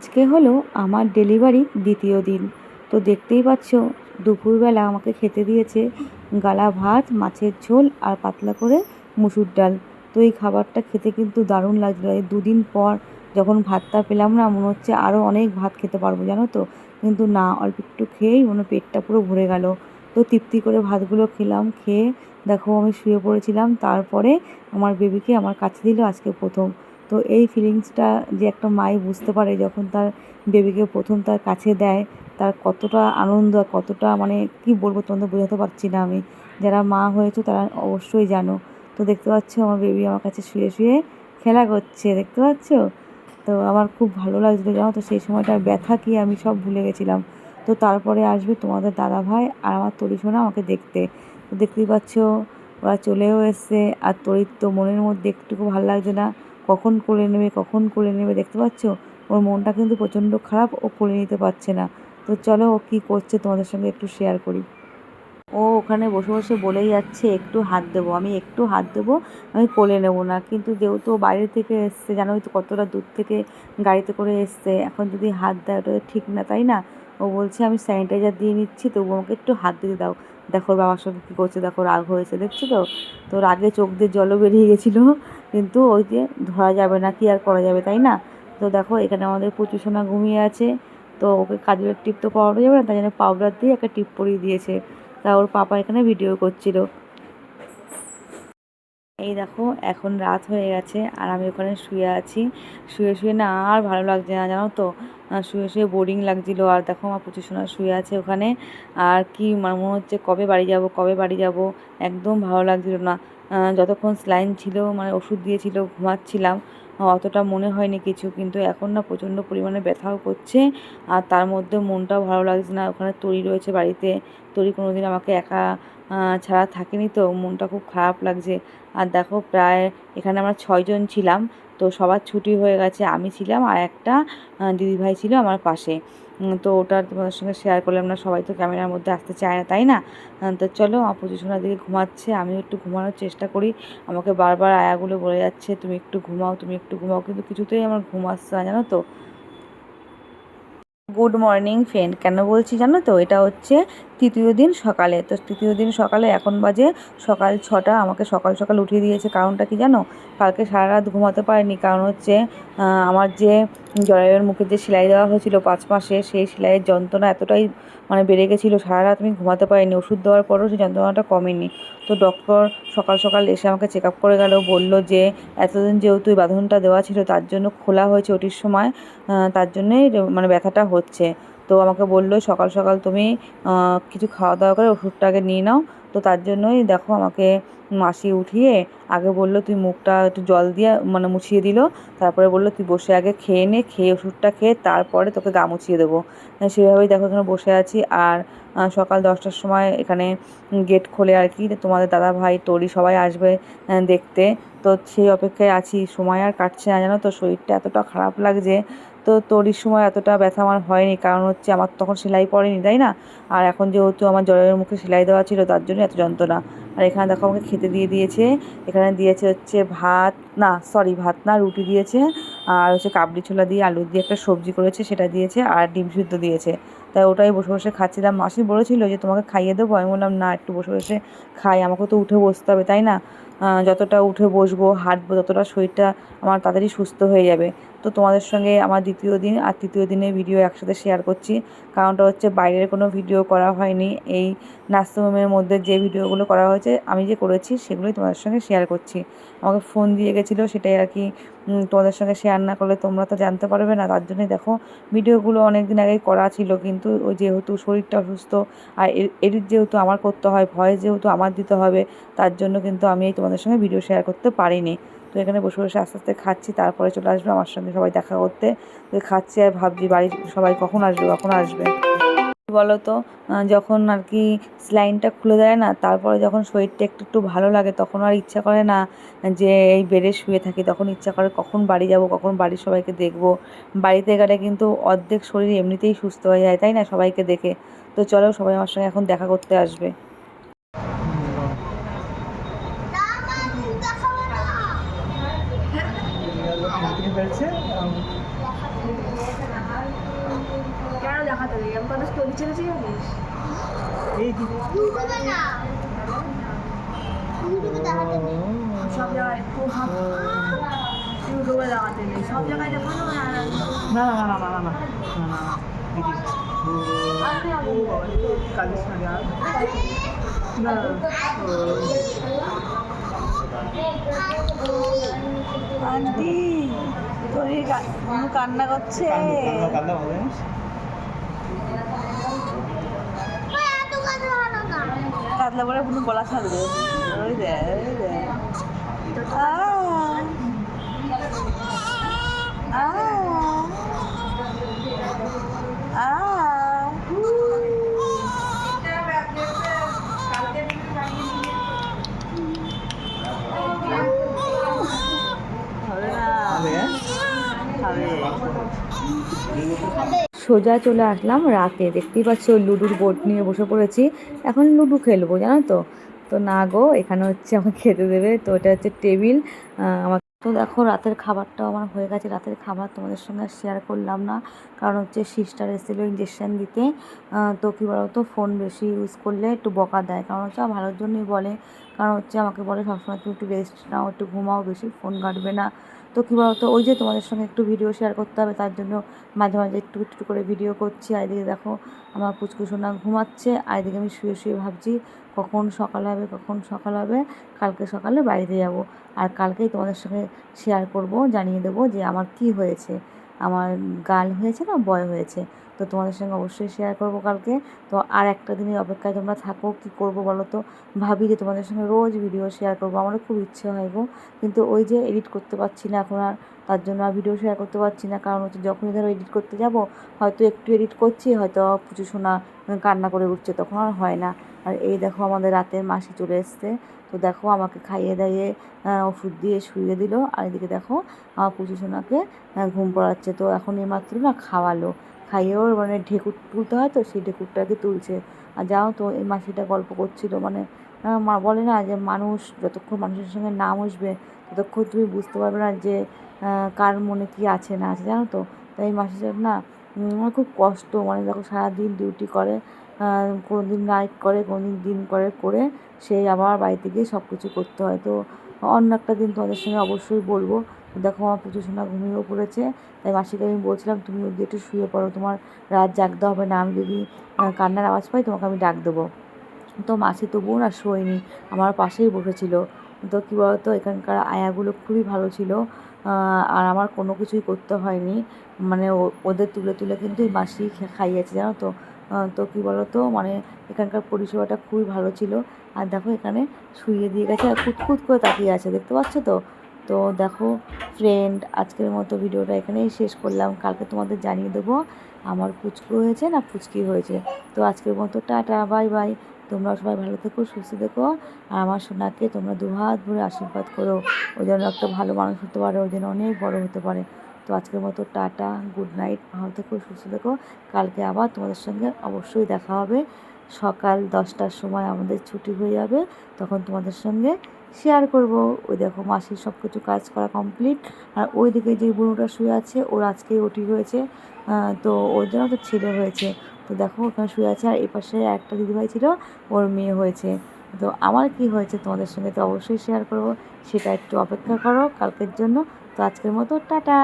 আজকে হলো আমার ডেলিভারি দ্বিতীয় দিন। তো দেখতেই পাচ্ছ, দুপুরবেলা আমাকে খেতে দিয়েছে গালা ভাত, মাছের ঝোল আর পাতলা করে মুসুর ডাল। তো এই খাবারটা খেতে কিন্তু দারুণ লাগছিল এই দুদিন পর যখন ভাতটা পেলাম না, মনে হচ্ছে আরও অনেক ভাত খেতে পারব, জানো তো? কিন্তু না, অল্প একটু খেয়েই মনে পেটটা পুরো ভরে গেল। তো তৃপ্তি করে ভাতগুলো খেলাম, খেয়ে দেখো আমি শুয়ে পড়েছিলাম। তারপরে আমার বেবিকে আমার কাছে দিল আজকে প্রথম। তো এই ফিলিংসটা যে একটা মাই বুঝতে পারে যখন তার বেবিকে প্রথম তার কাছে দেয়, তার কতটা আনন্দ কতটা মানে কি বলব তোমাদের বোঝাতে পারছি না আমি। যারা মা হয়েছে তারা অবশ্যই জানো। তো দেখতে পাচ্ছ আমার বেবি আমার কাছে শুয়ে শুয়ে খেলা করছে, দেখতে পাচ্ছ? তো আমার খুব ভালো লাগছিল জানো তো, সেই সময়টার ব্যথা কি আমি সব ভুলে গেছিলাম। তো তারপরে আসবে তোমাদের দাদা ভাই আর আমার তরি তরিশোনা আমাকে দেখতে। তো দেখতেই পাচ্ছ ওরা চলেও এসছে আর তরির তো মনের মধ্যে একটুকু ভালো লাগছে না। কখন কোলে নেবে, কখন কোলে নেবে, দেখতে পাচ্ছ? ওর মনটা কিন্তু প্রচণ্ড খারাপ, ও কোলে নিতে পারছে না। তো চলো ও কী করছে তোমাদের সঙ্গে একটু শেয়ার করি। ও ওখানে বসে বসে বলেই যাচ্ছে, একটু হাত দেবো। আমি, একটু হাত দেবো? আমি কোলে নেব না। কিন্তু যেহেতু বাইরে থেকে এসছে, জানোই তো কতটা দূর থেকে গাড়িতে করে এসছে। এখন যদি হাত দেয়, ওটা ঠিক না, তাই না? ও বলছে, আমি স্যানিটাইজার দিয়ে নিচ্ছি, তবু আমাকে একটু হাত দিতে দাও। দেখো বাবার সঙ্গে কী করছে, দেখো রাগ হয়েছে, দেখছ তো? তো রাগে চোখ দিয়ে জলও বেরিয়ে গেছিল। কিন্তু ওই যে ধরা যাবে না, কি আর করা যাবে, তাই না? তো দেখো, এখানে আমাদের প্রচুর সোনা ঘুমিয়ে আছে। তো ওকে কাজলের টিপ তো পরানো যাবে না, তাই জন্য পাউডার দিয়ে একটা টিপ পরিয়ে দিয়েছে। তা ওর পাপা এখানে ভিডিও করছিল। এই দেখো, এখন রাত হয়ে গেছে আর আমি ওখানে শুয়ে আছি। শুয়ে শুয়ে না আর ভালো লাগছে না, জানো তো? শুয়ে শুয়ে বোরিং লাগছিল। আর দেখো, আমার প্রচুর সোনা শুয়ে আছে ওখানে। আর কি মানে মনে হচ্ছে কবে বাড়ি যাব, কবে বাড়ি যাব? একদম ভালো লাগছিল না। যতক্ষণ স্লাইন ছিল মানে ওষুধ দিয়েছিল, ঘুমাচ্ছিলাম অতটা মনে হয়নি কিছু, কিন্তু এখন না প্রচণ্ড পরিমাণে ব্যথাও করছে, আর তার মধ্যে মনটাও ভালো লাগছে না। ওখানে তরি রয়েছে বাড়িতে, তরি কোনো দিন আমাকে একা ছাড়া থাকেনি তো মনটা খুব খারাপ লাগছে। আর দেখো প্রায় এখানে আমরা ছয়জন ছিলাম, তো সবার ছুটি হয়ে গেছে। আমি ছিলাম আর একটা দিদিভাই ছিল আমার পাশে। তো ওটা তোমাদের সঙ্গে শেয়ার করলাম না, সবাই তো ক্যামেরার মধ্যে আসতে চায় না, তাই না? তো চলো, আমার পজিশনার দিকে ঘুমাচ্ছে, আমিও একটু ঘুমানোর চেষ্টা করি। আমাকে বারবার আয়াগুলো বলে যাচ্ছে, তুমি একটু ঘুমাও, তুমি একটু ঘুমাও। কিন্তু কিছুতেই আমার ঘুম আসছে না, জানো তো? গুড মর্নিং ফ্রেন্ড কেন বলছি জানো তো? এটা হচ্ছে তৃতীয় দিন সকালে। তো তৃতীয় দিন সকালে এখন বাজে সকাল ছটা, আমাকে সকাল সকাল উঠিয়ে দিয়েছে। কারণটা কি জানো? কালকে সারা রাত ঘুমাতে পারিনি। কারণ হচ্ছে আমার যে জরায়ুর মুখে যে সেলাই দেওয়া হয়েছিল পাঁচ মাসে, সেই সেলাইয়ের যন্ত্রণা এতটাই মানে বেড়ে গেছিল। সারা রাত আমি ঘুমাতে পারিনি। ওষুধ দেওয়ার পরেও সেই যন্ত্রণাটা কমেনি। তো ডক্টর সকাল সকাল এসে আমাকে চেক আপ করে গেল। বলল যে, এতদিন যেহেতু বাঁধনটা দেওয়া ছিল, তার জন্য খোলা হয়েছে ওটির সময় তার জন্যই মানে ব্যথাটা হচ্ছে। তো আমাকে বলল, সকাল সকাল তুমি কিছু খাওয়া দাওয়া করে ওষুধটা আগে নিয়ে নাও। তো তার জন্যই দেখো আমাকে মাসি উঠিয়ে আগে বলল, তুই মুখটা একটু জল দিয়ে মানে মুছিয়ে দিল। তারপরে বলল, তুই বসে আগে খেয়ে নে, খেয়ে ওষুধটা খেয়ে তারপরে তোকে গা মুছিয়ে দেবো। সেভাবেই দেখো এখানে বসে আছি। আর সকাল দশটার সময় এখানে গেট খোলে আর কি, তোমাদের দাদা ভাই, তরি সবাই আসবে দেখতে। তো সেই অপেক্ষায় আছি। সময় আর কাটছে না জানো? তো শরীরটা এতটা খারাপ লাগছে তো তরির সময় এতটা ব্যথা আমার হয়নি। কারণ হচ্ছে আমার তখন সেলাই পড়েনি, তাই না? আর এখন যেহেতু আমার জ্বরের মুখে সেলাই দেওয়া ছিল, তার জন্য এত যন্ত্রণা। আর এখানে দেখো আমাকে খেতে দিয়ে দিয়েছে। এখানে দিয়েছে হচ্ছে ভাত, না সরি ভাত না, রুটি দিয়েছে। আর হচ্ছে কাবলি ছোলা দিয়ে আলু দিয়ে একটা সবজি করেছে, সেটা দিয়েছে আর ডিম সিদ্ধ দিয়েছে। তাই ওটাই বসে বসে খাচ্ছিলাম। মাসি বলেছিল যে তোমাকে খাইয়ে দেবো। আমি বললাম, না, একটু বসে বসে খাই। আমাকে তো উঠে বসতে হবে, তাই না? যতটা উঠে বসবো, হাঁটবো, ততটা শরীরটা আমার তাড়াতাড়ি সুস্থ হয়ে যাবে। তো তোমাদের সঙ্গে আমার দ্বিতীয় দিন আর তৃতীয় দিনের ভিডিও একসাথে শেয়ার করছি। কারণটা হচ্ছে বাইরের কোনো ভিডিও করা হয়নি। এই নাস্তারুমের মধ্যে যে ভিডিওগুলো করা হয়েছে, আমি যে করেছি সেগুলোই তোমাদের সঙ্গে শেয়ার করছি। আমাকে ফোন দিয়ে গেছিল, সেটাই আর কি তোমাদের সঙ্গে শেয়ার না করলে তোমরা তো জানতে পারবে না। তার জন্যই দেখো ভিডিওগুলো অনেক দিন আগেই করা ছিল, কিন্তু ওই যেহেতু শরীরটা অসুস্থ, আর এডিট যেহেতু আমার করতে হয়, ভয়েস যেহেতু আমার দিতে হবে, তার জন্য কিন্তু আমি এই তোমাদের সঙ্গে ভিডিও শেয়ার করতে পারিনি। তো এখানে বসে বসে আস্তে আস্তে খাচ্ছি, তারপরে চলে আসবে আমার সঙ্গে সবাই দেখা করতে। তো খাচ্ছি আর ভাবছি বাড়ির সবাই কখন আসবে কখন আসবে? বলো তো যখন আর কি স্লাইনটা খুলে দেয় না, তারপরে যখন শরীরটা একটু একটু ভালো লাগে, তখন আর ইচ্ছা করে না যে এই বেডে শুয়ে থাকি। তখন ইচ্ছা করে কখন বাড়ি যাব, কখন বাড়ির সবাইকে দেখব। বাড়িতে গেলে কিন্তু অর্ধেক শরীর এমনিতেই সুস্থ হয়ে যায়, তাই না? সবাইকে দেখে। তো চলো, সবাই আমার সঙ্গে এখন দেখা করতে আসবে। আন্টি তোর কান্না করছে কান্না সাধলে পরে কোনো গলা সাধবে ওই দে ওই দে হবে না। হবে। সোজা চলে আসলাম রাতে। দেখতেই পাচ্ছ লুডুর বোর্ড নিয়ে বসে পড়েছি। এখন লুডু খেলব, জানো তো? তো না গো, এখানে হচ্ছে আমাকে খেতে দেবে। তো এটা হচ্ছে টেবিল। আমার তো দেখো, রাতের খাবারটাও আমার হয়ে গেছে। রাতের খাবার তোমাদের সঙ্গে শেয়ার করলাম না। কারণ হচ্ছে সিস্টার এসেছিল ইঞ্জেকশান দিতে। তো কী বলতো ফোন বেশি ইউজ করলে একটু বকা দেয়। কারণ হচ্ছে ভালোর জন্যই বলে। কারণ হচ্ছে আমাকে বলে সবসময় তুমি একটু রেস্ট নাও, একটু ঘুমাও, বেশি ফোন ঘাটবে না। তো কী বলতো, ওই যে তোমাদের সঙ্গে একটু ভিডিও শেয়ার করতে হবে, তার জন্য মাঝে মাঝে একটু একটু করে ভিডিও করছি। আর এদিকে দেখো, আমার পুচকু সোনা ঘুমাচ্ছে, আর এদিকে আমি শুয়ে শুয়ে ভাবছি, কখন সকাল হবে, কখন সকাল হবে, কালকে সকালে বাড়িতে যাব। আর কালকেই তোমাদের সঙ্গে শেয়ার করব, জানিয়ে দেবো যে আমার কি হয়েছে। আমার গাল হয়েছে না, বয় হয়েছে। তো তোমাদের সঙ্গে অবশ্যই শেয়ার করব কালকে। তো আর একটা দিনের অপেক্ষায় তোমরা থাকো, কি করব বলো তো? ভাবি যে তোমাদের সঙ্গে রোজ ভিডিও শেয়ার করব, আমারও খুব ইচ্ছে হয় গো। কিন্তু ওই যে এডিট করতে পারছি না, এখন আর তার জন্য আর ভিডিও শেয়ার করতে পারছি না। কারণ হচ্ছে যখনই ধরো এডিট করতে যাব, হয়তো একটু এডিট করছি, হয়তো পুজো শোনা কান্না করে উঠছে, তখন আর হয় না। আর এই দেখো আমাদের রাতের মাসি চলে এসছে। তো দেখো আমাকে খাইয়ে দাইয়ে ওষুধ দিয়ে শুয়ে দিল। আর এদিকে দেখো আমার পুজো সোনাকে ঘুম পড়াচ্ছে। তো এখন এইমাত্র না খাওয়ালো। খাইয়ে ওর মানে ঢেকুর তুলতে হয় তো, সেই ঢেকুরটাকে তুলছে। আর যাও তো, এই মাসিটা গল্প করছিল। মানে মা বলে না যে, মানুষ, যতক্ষণ মানুষের সঙ্গে না বসবে, ততক্ষণ তুমি বুঝতে পারবে না যে কার মনে কি আছে, না আছে, জানো তো? তাই মাসিটার না আমার খুব কষ্ট। মানে দেখো, সারাদিন ডিউটি করে কোনো দিন নাইট করে কোনো দিন দিন করে করে সেই আবার বাড়িতে গিয়ে সব কিছু করতে হয়। তো অন্য একটা দিন তোমাদের সঙ্গে অবশ্যই বলব। দেখো, আমার পুজো সোনা ঘুমিয়েও পড়েছে। তাই মাসিকে আমি বলছিলাম, তুমি ওই একটু শুয়ে পড়ো। তোমার রাত জাগতে হবে না। আমি যদি কান্নার আওয়াজ পাই, তোমাকে আমি ডাক দেবো। তো মাসি তবুও না শোয়নি। আমার পাশেই বসেছিল। তো কী বলতো, এখানকার আয়াগুলো খুবই ভালো ছিল। আর আমার কোনো কিছুই করতে হয়নি। মানে ওদের তুলে তুলে কিন্তু এই মাসি খাইয়েছে, জানো তো? তো কী বলতো মানে এখানকার পরিষেবাটা খুবই ভালো ছিল। আর দেখো এখানে শুইয়ে দিয়ে গেছে আর কুতকুত করে তাকিয়ে আছে, দেখতে পাচ্ছ তো? তো দেখো ফ্রেন্ড আজকের মতো ভিডিওটা এখানেই শেষ করলাম। কালকে তোমাদের জানিয়ে দেবো আমার পুচকু হয়েছে না পুচকি হয়েছে। তো আজকের মতো টাটা, বাই বাই। তোমরা সবাই ভালো থেকো, সুস্থ থেকো। আর আমার সোনাকে তোমরা দুহাত ভরে আশীর্বাদ করো। ও যেন একটা ভালো মানুষ হতে পারে, ও যেন অনেক বড় হতে পারে। তো আজকের মতো টাটা, গুড নাইট, ভালো থেকো, সুস্থ থেকো। কালকে আবার তোমাদের সঙ্গে অবশ্যই দেখা হবে। সকাল দশটার সময় আমাদের ছুটি হয়ে যাবে, তখন তোমাদের সঙ্গে শেয়ার করব। ওই দেখো মাসির সব কিছু কাজ করা কমপ্লিট আর ওই দিকে যে বুড়োটা শুয়ে আছে, ওর আজকেই ওটি হয়েছে। তো ওর জন্য তো ছেলে হয়েছে। তো দেখো, ওখানে শুয়ে আছে আর এপাশে একটা দিদিভাই ছিল, ওর মেয়ে হয়েছে। তো আমার কি হয়েছে তোমাদের সঙ্গে তো অবশ্যই শেয়ার করব, সেটা একটু অপেক্ষা করো কালকের জন্য। তো আজকের মতো, টাটা!